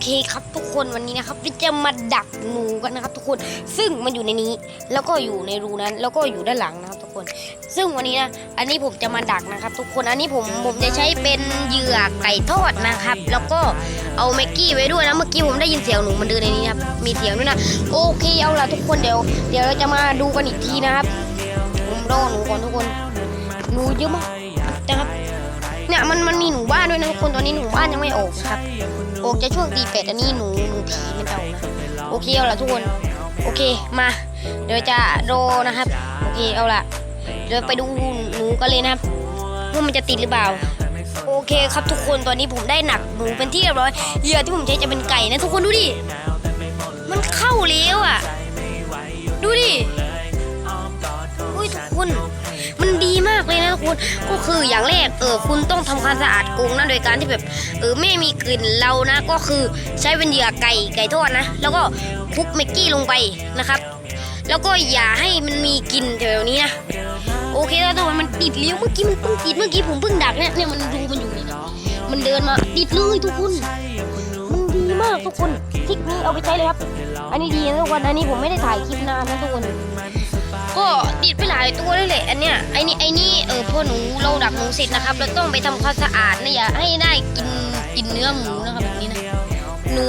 เคครับทุกคนวันนี้นะครับเราจะมาดักหนูกันนะครับ ทุกคนซึ่งมันอยู่ในนี้ แล้วก็อยู่ในรูนั้น แล้วก็อยู่ด้านหลังนะครับทุกคน ซึ่งวันนี้นะอันนี้ผมจะมาดักนะครับ ทุกคนอันนี้ผมผมจะใช้เป็นเหยื่อไก่ทอดนะครับ แล้วก็เอาแม็กกี้ไว้ด้วยนะเมื่อกี้ผมได้ยินเสียงหนูมันเดินในนี้นะครับมีเสียงด้วยนะโอเคเอาล่ะทุกคนเดี๋ยวเดี๋ยวเราจะมาดูกันอีกทีนะครับผมรอหนูก่อนทุกคนหนูเยอะมาก เนี่ยมันมันมีหนูบ้านด้วยนะทุกคนตอนนี้หนูบ้านยังไม่ออกนะครับออกจะช่วงตีเป็ดอันนี้หนูหนูผีมันจะออกนะโอเคเอาละทุกคนโอเคมา เดี๋ยวจะรอนะครับ โอเคเอาละเดี๋ยวไปดูหนูกันเลยนะครับว่ามันจะติดหรือเปล่า โอเคครับทุกคนตอนนี้ผมได้หนักหนูเป็นที่เรียบร้อยเหยื่อที่ผมใช้จะเป็นไก่นะทุกคนดูดิมันเข้าแล้วอะ ดูดิอุ้ยทุกคน คนก็คืออย่างแรกเออคุณต้องทำความสะอาดกรงนะโดยการที่แบบเออไม่มีกลิ่นเรานะ ก็คือใช้เป็นเหยื่อไก่ไก่ทอดนะ แล้วก็คลุกเมกกี้ลงไปนะครับ แล้วก็อย่าให้มันมีกลิ่นแถวนี้นะโอเคแล้วทุกคนมันติดเลี้ยวเมื่อกี้มันเพิ่งติดเมื่อกี้ผมเพิ่งดักเนี่ยเนี่ยมันดูมันอยู่นี่นะมันเดินมาติดเลยทุกคนมันดีมากทุกคนทริกนี้เอาไปใช้เลยครับ อันนี้ดีนะทุกคนอันนี้ผมไม่ได้ถ่ายคลิปนานนะทุกคน ติดไปหลายตัวเลยแหละอันเนี้ยไอ้นี่ไอ้นี่เออพอหนูเราดักหนูเสร็จนะครับเราต้องไปทำความสะอาดนะอย่าให้ได้กินกินเนื้อหมูนะครับแบบนี้นะหนู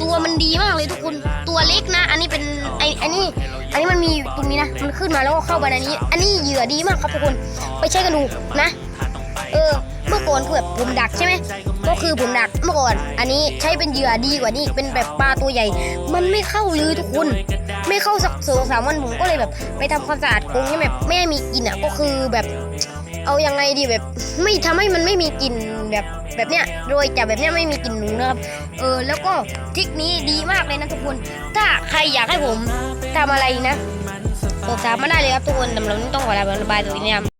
ตัวมันดีมากเลยทุกคนตัวเล็กนะ อันนี้เป็นไอ้อันนี้อันนี้มันมีตรงนี้นะมันขึ้นมาแล้วก็เข้าไปในนี้ อันนี้เหยื่อดีมากครับทุกคนไปใช้กันดูนะ เออเมื่อก่อนคือแบบผมดักใช่ไหมก็คือผมดักเมื่อก่อน อันนี้ใช้เป็นเหยื่อดีกว่านี้เป็นแบบปลาตัวใหญ่ มันไม่เข้าเลยทุกคน ไม่เข้าสักสองสามวันผมก็เลยแบบ ไปทำความสะอาดกรงให้แบบไม่ให้มีกลิ่นอะก็คือแบบ เอายังไงดีแบบ ไม่ทำให้มันไม่มีกลิ่นแบบแบบเนี้ยโดยจะแบบเนี้ยไม่มีกลิ่นหนูนะครับเออแล้วก็ทริคนี้ดีมากเลยนะทุกคน ถ้าใครอยากให้ผมทำอะไรนะบอกสามมาได้เลยครับทุกคนสำหรับวันนี้ต้องขอลาไปบายตัวนี้นะ